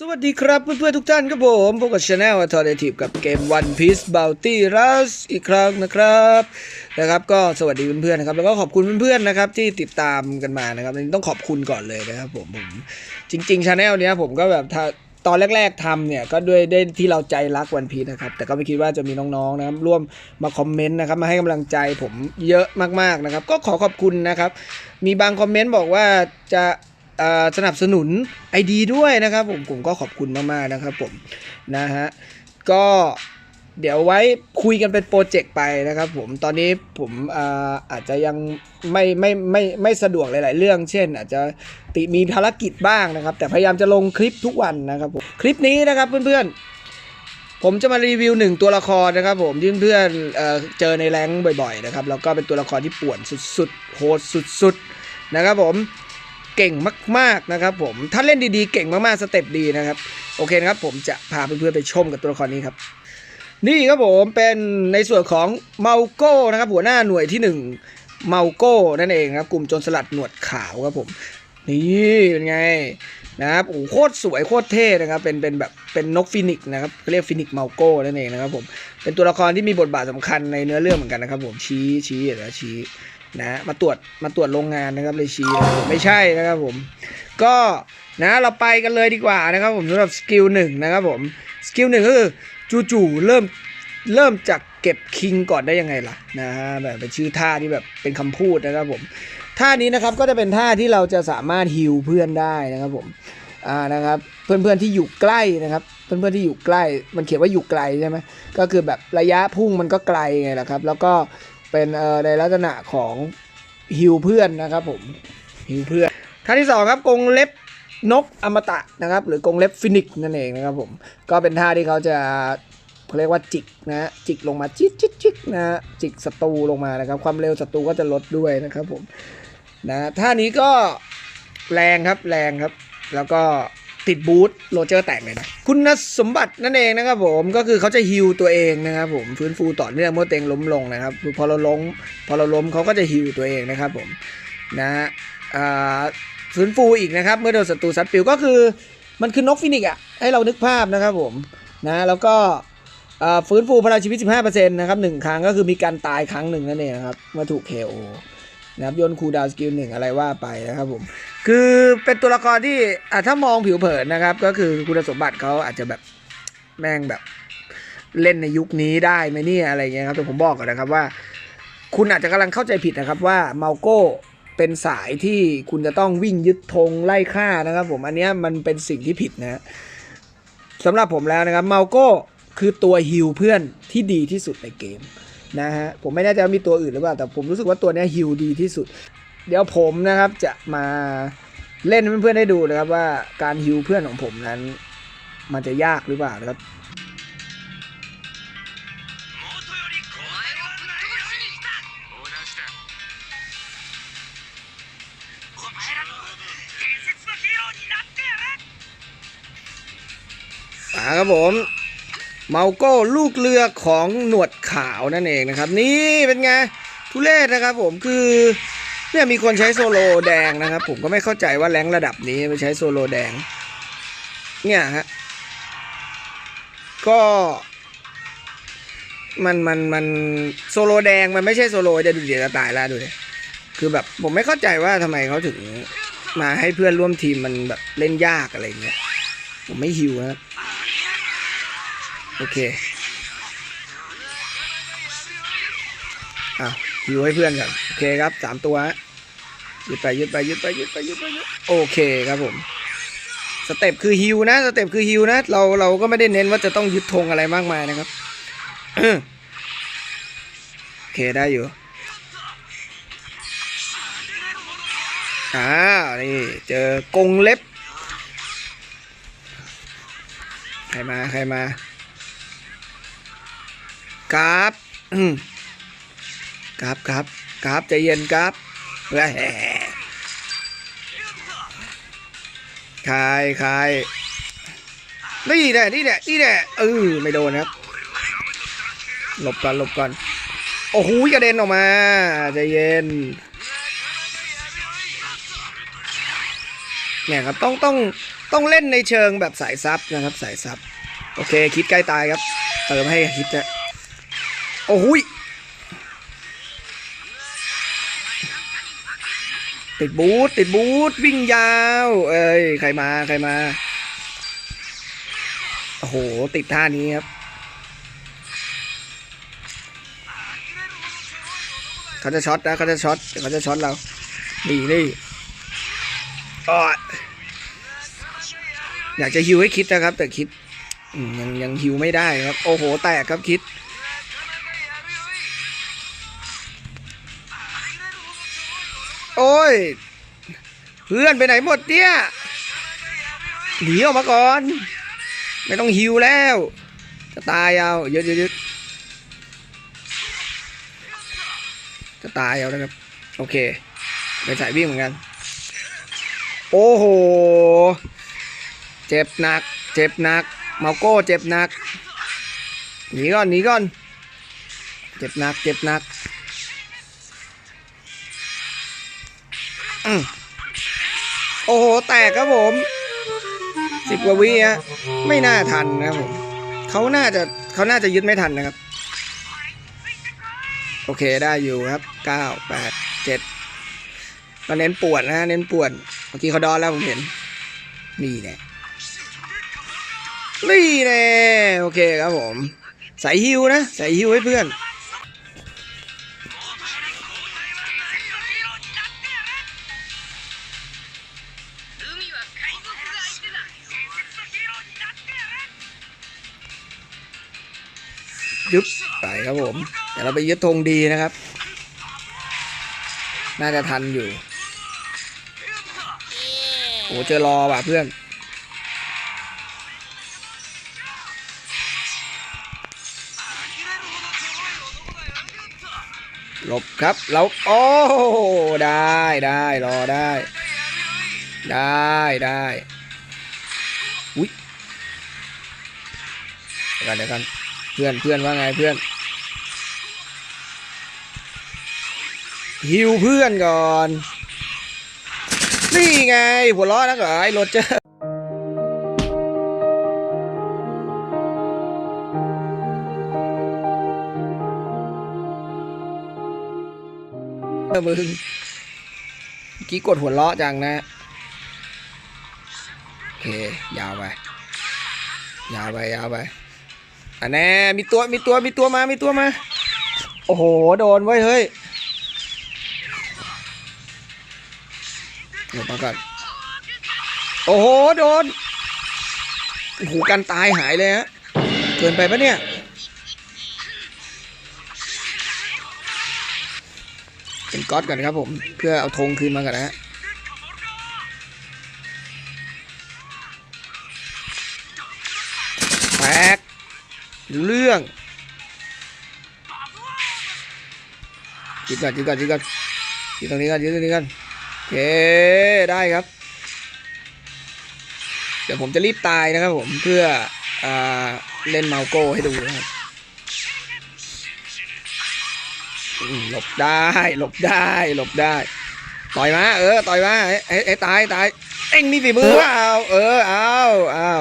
สวัสดีครับเพื่อนๆทุกท่านครับผมพบกับช anel a l t e r n a t i v e กับเกม One Piece Bounty Rush อีกครั้งนะครับนะครับ ก็สวัสดีเพื่อนๆนะครับแล้วก็ขอบคุณเพื่อนๆนะครับที่ติดตามกันมานะครับต้องขอบคุณก่อนเลยนะครับผมผมจริงๆช anel เนี้ยผมก็แบบถ้าตอนแรกๆทำเนี่ยก็ด้วยได้ที่เราใจรักวันพีนะครับ แต่ก็ไม่คิดว่าจะมีน้องๆนะครับร่วมมาคอมเมนต์นะครับมาให้กำลังใจผมเยอะมากๆนะครับ ก็ขอขอบคุณนะครับ มีบางคอมเมนต์บอกว่าจะ สนับสนุนไอดีด้วยนะครับผมผมก็ขอบคุณมากๆนะครับผมนะฮะก็เดี๋ยวไว้คุยกันเป็นโปรเจกต์ไปนะครับผมตอนนี้ผมอาอาจจะยังไม่ไม่ไม่ไม่สะดวกหลาย ๆ เรื่อง เช่น อาจจะติมีภารกิจบ้างนะครับ แต่พยายามจะลงคลิปทุกวันนะครับผมคลิปนี้นะครับเพื่อนๆ ผมจะมารีวิวหนึ่งตัวละครนะครับผมที่เพื่อนๆเเจอในแรงบ่อย ๆ นะครับแล้วก็เป็นตัวละครที่ป่วนสุดๆโหดสุดๆนะครับผม เก่งมากๆนะครับผมถ้าเล่นดีๆเก่งมากๆสเต็ปดีนะครับโอเคนะครับผมจะพาเพื่อนๆไปชมกับตัวละครนี้ครับ นี่ครับผมเป็นในส่วนของเมาโก้นะครับหัวหน้าหน่วยที่หนึ่งเมาโก้นั่นเองครับกลุ่มโจรสลัดหนวดขาวครับผม นี่เป็นไงนะครับโอ้โหโคตรสวยโคตรเท่นะครับเป็นเป็นแบบเป็นนกฟินิกนะครับเรียกฟินิกเมาโก้นั่นเองนะครับผมเป็นตัวละครที่มีบทบาทสำคัญในเนื้อเรื่องเหมือนกันนะครับผมชี้ชี้เห็นไหมชี้ นะมาตรวจมาตรวจโรงงานนะครับเลยชี้ไม่ใช่นะครับผม ก็นะเราไปกันเลยดีกว่านะครับผมสำหรับสกิลหนึ่งนะครับผมสกิลหนึ่งก็คือจู่ๆเริ่มเริ่มจากเก็บคิงก่อนได้ยังไงล่ะนะฮะแบบเป็นชื่อท่าที่แบบเป็นคำพูดนะครับผมท่านี้นะครับก็จะเป็นท่าที่เราจะสามารถฮิวเพื่อนได้นะครับผมอ่านะครับเพื่อนๆที่อยู่ใกล้นะครับเพื่อนๆที่อยู่ใกล้ มันเขียนว่าอยู่ไกลใช่ไหมก็คือแบบระยะพุ่งมันก็ไกลไงล่ะครับ แล้วก็ เป็นเอ่อในลักษณะของฮิวเพื่อนนะครับผมฮิวเพื่อนท่าที่สองครับกงเล็บนกอมตะนะครับ หรือกงเล็บฟินิกซ์นั่นเองนะครับผมก็เป็นท่าที่เขาจะเขาเรียกว่าจิกนะจิกลงมาจิกจิกจิกนะจิกศัตรูลงมานะครับ ความเร็วศัตรูก็จะลดด้วยนะครับผมนะท่านี้ก็แรงครับแรงครับ แล้วก็ ติดบูทโรเจอร์แตกเลยนะคุณสมบัตินั่นเองนะครับผมก็คือเขาจะฮิวตัวเองนะครับผมฟื้นฟูต่อเนื่องเมื่อเต็งล้มลงนะครับคือพอเราล้มพอเราล้มเขาก็จะฮิวตัวเองนะครับผมนะฮะฟื้นฟูอีกนะครับเมื่อโดนศัตรูซัดปิวก็คือมันคือนกฟินิกอะให้เรานึกภาพนะครับผมนะแล้วก็ฟื้นฟูพลังชีวิต 15%นะครับหนึ่งครั้งก็คือมีการตายครั้งหนึ่งนั่นเองนะครับเมื่อถูก KO นะครับโยนคูดาวสกิลหนึ่งอะไรว่าไปนะครับผม คือเป็นตัวละครที่อะถ้ามองผิวเผินนะครับ ก็คือคุณสมบัติเขาอาจจะแบบแม่งแบบเล่นในยุคนี้ได้ไหมเนี่ยอะไรเงี้ยครับแต่ผมบอกก่อนนะครับว่า คุณอาจจะกำลังเข้าใจผิดนะครับว่าเมาโก้เป็นสายที่คุณจะต้องวิ่งยึดธงไล่ฆ่านะครับ ผมอันเนี้ยมันเป็นสิ่งที่ผิดนะสำหรับผมแล้วนะครับเมาโก้คือตัวฮิลเพื่อนที่ดีที่สุดในเกมนะฮะผมไม่แน่ใจว่ามีตัวอื่นหรือเปล่าแต่ผมรู้สึกว่าตัวเนี้ยฮิลดีที่สุด เดี๋ยวผมนะครับจะมาเล่นเพื่อนๆได้ดูนะครับว่าการฮิวเพื่อนของผมนั้น มันจะยากหรือเปล่านะครับมาครับผม เมาโก้ลูกเรือของหนวดขาวนั่นเองนะครับ นี่เป็นไง ทุเรศนะครับผมคือ เนี่ยมีคนใช้โซโลแดงนะครับ ผมก็ไม่เข้าใจว่าแรงระดับนี้ไปใช้โซโลแดง เนี่ยฮะก็มันมันมันโซโลแดงมันไม่ใช่โซโลจะดูเดี๋ยวจะตายล้วดูดิคือแบบผมไม่เข้าใจว่าทำไมเขาถึงมาให้เพื่อนร่วมทีมมันแบบเล่นยากอะไรเงี้ยผมไม่หิวนะโอเค อะฮิวให้เพื่อนก่อนโอเคครับสามตัวยึดไปยึดไปยึดไปยึดไปยึดไปยึดโอเคครับผมสเต็ปคือฮิวนะสเต็ปคือฮิวนะเราเราก็ไม่ได้เน้นว่าจะต้องยึดธงอะไรมากมายนะครับโอเคได้อยู่อ่านี่เจอกรงเล็บ ใครมาใครมากราฟ กราฟกราฟกราฟใจเย็นกราฟแหมคายคายนี่แหละนี่แหละนี่แหละเออไม่โดนครับ หลบก่อนหลบก่อน โอ้โหกระเด็นออกมาใจเย็นเนี่ยครับต้องต้องต้องเล่นในเชิงแบบสายซับนะครับสายซับโอเคคิดใกล้ตายครับ เติมให้คิดจะโอ้โห ติดบูทติดบูทวิ่งยาว เอ้ยใครมาใครมาโอ้โหติดท่านี้ครับเขาจะช็อตนะเขาจะช็อตเขาจะช็อตเรานี่นี่อ้อยอยากจะฮิวให้คิดนะครับ แต่คิดยังยังฮิวไม่ได้ครับ โอ้โห แตกครับคิด โอ้ย เพื่อนไปไหนหมดเนี่ยหนีออกมาก่อน ไม่ต้องฮิวแล้ว จะตายเอาเยอะเยอะจะตายเอานะครับ โอเคไปสายวิ่งเหมือนกัน โอ้โห เจ็บหนัก เจ็บหนัก เมาโก้เจ็บหนักหนีก่อนหนีก่อน เจ็บหนัก เจ็บหนัก โอ้โห แตกครับผมสิบกว่าวิฮะไม่น่าทันนะครับผมเขาน่าจะเขาน่าจะยึดไม่ทันนะครับ โอเคได้อยู่ครับเก้าแปดเจ็ดก็เน้นปวดนะเน้นปวดเมื่อกี้เขาดอนแล้วผมเห็น นี่แน่นี่แน่โอเคครับผม ใส่ฮิวนะ ใส่ฮิวให้เพื่อน ยึดไปครับผมเดี๋ยวเราไปยึดธงดีนะครับ น่าจะทันอยู่โอ้เจอรอว่ะเพื่อนหลบครับเราโอ้ได้ได้รอได้ ได้ได้อุ้ยเดี๋ยวกันเดี๋ยวกัน เพื่อนเพื่อนว่าไงเพื่อนฮิวเพื่อนก่อน นี่ไง หัวล้อนักเหรอไอ้โรเจอร์เออมึงเมื่อกี้กดหัวล้อจังนะ โอเค ยาวไป ยาวไป ยาวไป อันแน่มีตัวมีตัวมีตัวมา มีตัวมา โอ้โห โดนไว้ยเฮ้ยหลบมาก่อนโอ้โห โดนโอ้โหกันตายหายเลยฮะ เกินไปปะเนี่ย เป็นก๊อตก่อนครับผม เพื่อเอาธงคืนมาก่อนนะฮะแตก เรื่องยืดก่อนยืดก่อนยืดก่อนยืดตรงนี้ก่อนยืดตรงนี้ก่อนโอเคได้ครับ เดี๋ยวผมจะรีบตายนะครับผมเพื่ออเล่นเมาโก้ให้ดูนะครับหลบได้หลบได้หลบได้ ต่อยมา เออ ต่อยมาเอ้ยเอ้ตายตายเอ็งมีฝีมือว่าเอาเออเอาเอา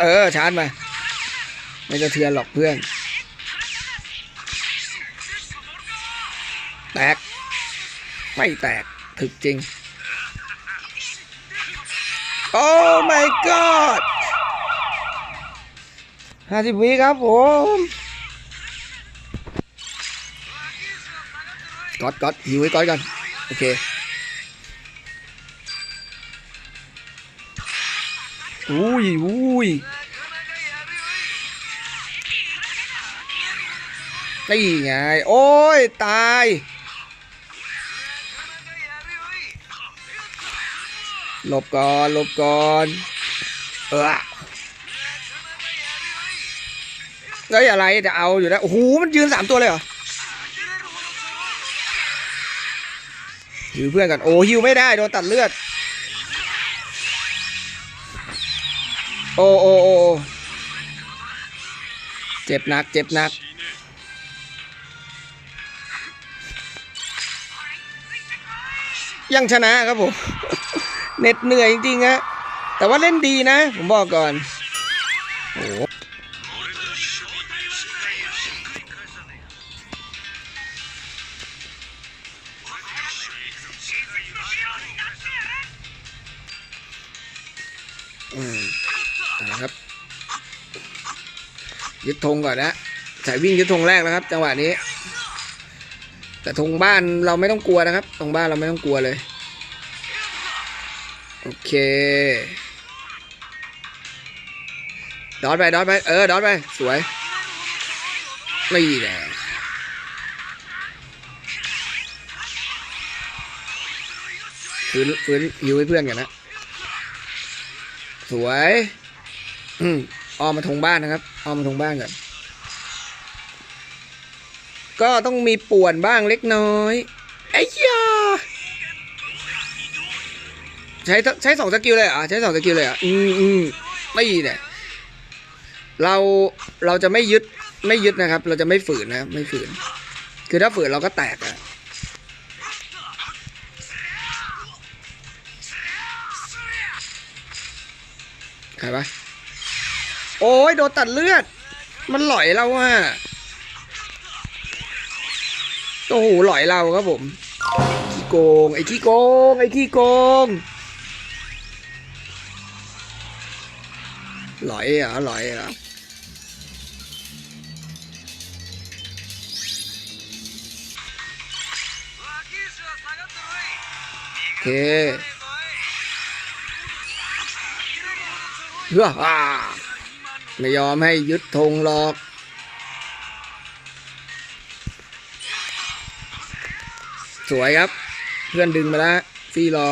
เออ ชาร์จมา ไม่จะเทือนหรอกเพื่อน แตก ไม่แตก ถึกจริง โอ้ my god ห้าสิบวิครับผมก๊อตก๊อตหิวให้ก๊อตกัน โอเค อุ้ยอุ้ยนี่ไง โอ้ย ตาย หลบก่อน หลบก่อน เออเฮ้ยอะไรจะเอาอยู่แล้วโอ้โห มันยืนสามตัวเลยเหรอฮิวเพื่อนกัน โอ้ฮิวไม่ได้ โดนตัดเลือด อ้โอ้โอ้เจ็บหนัก เจ็บหนัก ยังชนะครับผมเหน็ดเหนื่อยจริงๆฮะแต่ว่าเล่นดีนะ ผมบอกก่อน ยึดธงก่อนนะสายวิ่งยึดธงแรกแล้วครับ จังหวะนี้ แต่ธงบ้านเราไม่ต้องกลัวนะครับธงบ้านเราไม่ต้องกลัวเลย โอเคดอดไปดอดไปเออดอดไป สวยนี่แหละฟื้นฟื้นฮิวให้เพื่อนกันนะ สวย ออมมาทงบ้านนะครับออมมาทงบ้านก่อนก็ต้องมีป่วนบ้างเล็กน้อยไอ้ยาใช้ใช้สองสกิลเลยอะใช้สองสกิลเลยอะอืมอืมไม่เนี่ยเราเราจะไม่ยึดไม่ยึดนะครับ เราจะไม่ฝืนนะไม่ฝืน คือถ้าฝืนเราก็แตกอะใครปะ โอ้ยโดนตัดเลือด มันหลอยเราอะโอ้โหหลอยเราครับผมขี้โกง ไอ้ขี้โกง ไอ้ขี้โกง หลอยเหรอหลอยเหรอโอเคเฮ้ออ ไม่ยอมให้ยึดธงหรอกสวยครับ เพื่อนดึงมาแล้วฟรีรอ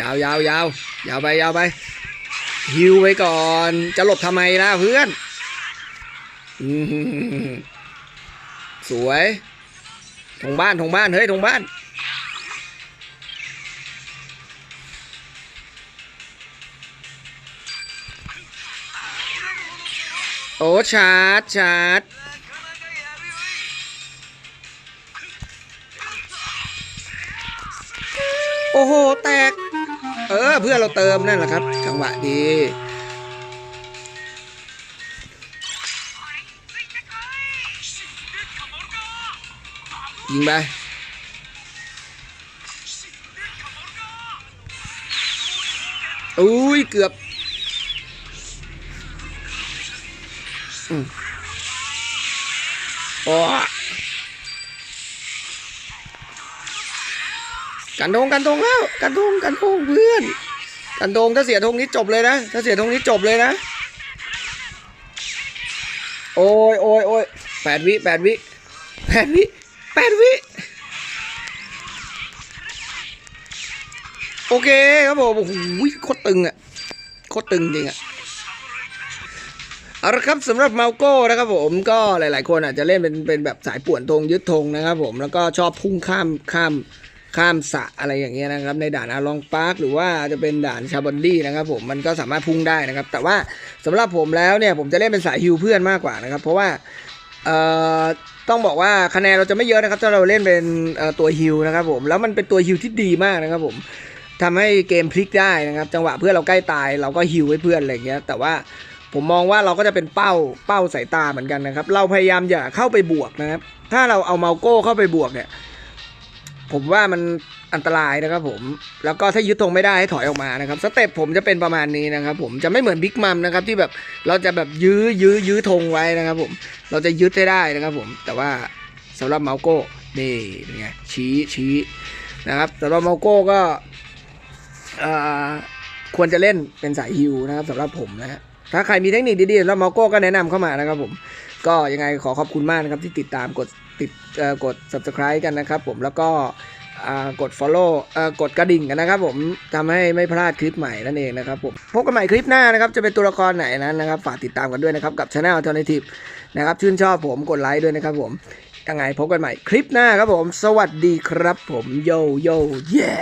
ยาวยาวยาวยาวไปยาวไปฮิวไว้ก่อน จะหลบทำไมล่ะเพื่อนสวยทงบ้านทงบ้านเฮ้ยทงบ้าน โอ้ชาร์จชาร์จโอ้โห แตก เออ เพื่อนเราเติมนั่นแหละครับจังหวะดี ยิงไป อุ้ย เกือบ โอ้กันโดงกันโดงแล้ว กันโดงกันโดงเพื่อน กันโดงถ้าเสียธงนี้จบเลยนะ ถ้าเสียธงนี้จบเลยนะ โอ้ยโอ้ยโอ้ยแปดวิแปดวิแปดวิแปดวิโอเคครับผมโอ้โหโคตรตึงอะโคตรตึงจริงอะ เอาละครับสำหรับเมาโก้นะครับผมก็หลาย ๆ คนอาจจะเล่นเป็นเป็นแบบสายป่วนธงยึดธงนะครับผมแล้วก็ชอบพุ่งข้ามข้ามข้ามสะอะไรอย่างเงี้ยนะครับ ในด่านอาลองปาร์คหรือว่าจะเป็นด่านชาบอนดี้นะครับผมมันก็สามารถพุ่งได้นะครับ แต่ว่าสำหรับผมแล้วเนี่ยผมจะเล่นเป็นสายฮิวเพื่อนมากกว่านะครับ เพราะว่าเอ่อต้องบอกว่าคะแนนเราจะไม่เยอะนะครับถ้าเราเล่นเป็นตัวฮิวนะครับผมแล้วมันเป็นตัวฮิวที่ดีมากนะครับผมทำให้เกมพลิกได้นะครับ จังหวะเพื่อนเราใกล้ตายเราก็ฮิวให้เพื่อนอะไรอย่างเงี้ยแต่ว่า ผมมองว่าเราก็จะเป็นเป้าเป้าสายตาเหมือนกันนะครับ เราพยายามอย่าเข้าไปบวกนะครับ ถ้าเราเอาเมาโก้เข้าไปบวกเนี่ย ผมว่ามันอันตรายนะครับผมแล้วก็ถ้ายึดธงไม่ได้ให้ถอยออกมานะครับสเต็ปผมจะเป็นประมาณนี้นะครับผมจะไม่เหมือนบิ๊กมัมนะครับที่แบบเราจะแบบยื้อยื้อยื้อธงไว้นะครับผมเราจะยึดให้ได้นะครับผมแต่ว่าสำหรับเมาโก้นี่เป็นไงชี้ชี้นะครับสำหรับเมาโก้ก็ควรจะเล่นเป็นสายฮิวนะครับสำหรับผมนะฮะ ถ้าใครมีเทคนิคดีๆแล้วมาโก้ก็แนะนำเข้ามานะครับผม ก็ยังไงขอขอบคุณมากนะครับที่ติดตามกดติดกด subscribe กันนะครับผมแล้วก็กด follow กดกระดิ่งกันนะครับผมทำให้ไม่พลาดคลิปใหม่นั่นเองนะครับผมพบกันใหม่คลิปหน้านะครับ จะเป็นตัวละครไหนนั้นนะครับ ฝากติดตามกันด้วยนะครับ กับ Channel Alternative นะครับ ชื่นชอบผมกดไลค์ด้วยนะครับผม ยังไงพบกันใหม่คลิปหน้าครับผม สวัสดีครับผมโยโย่เย้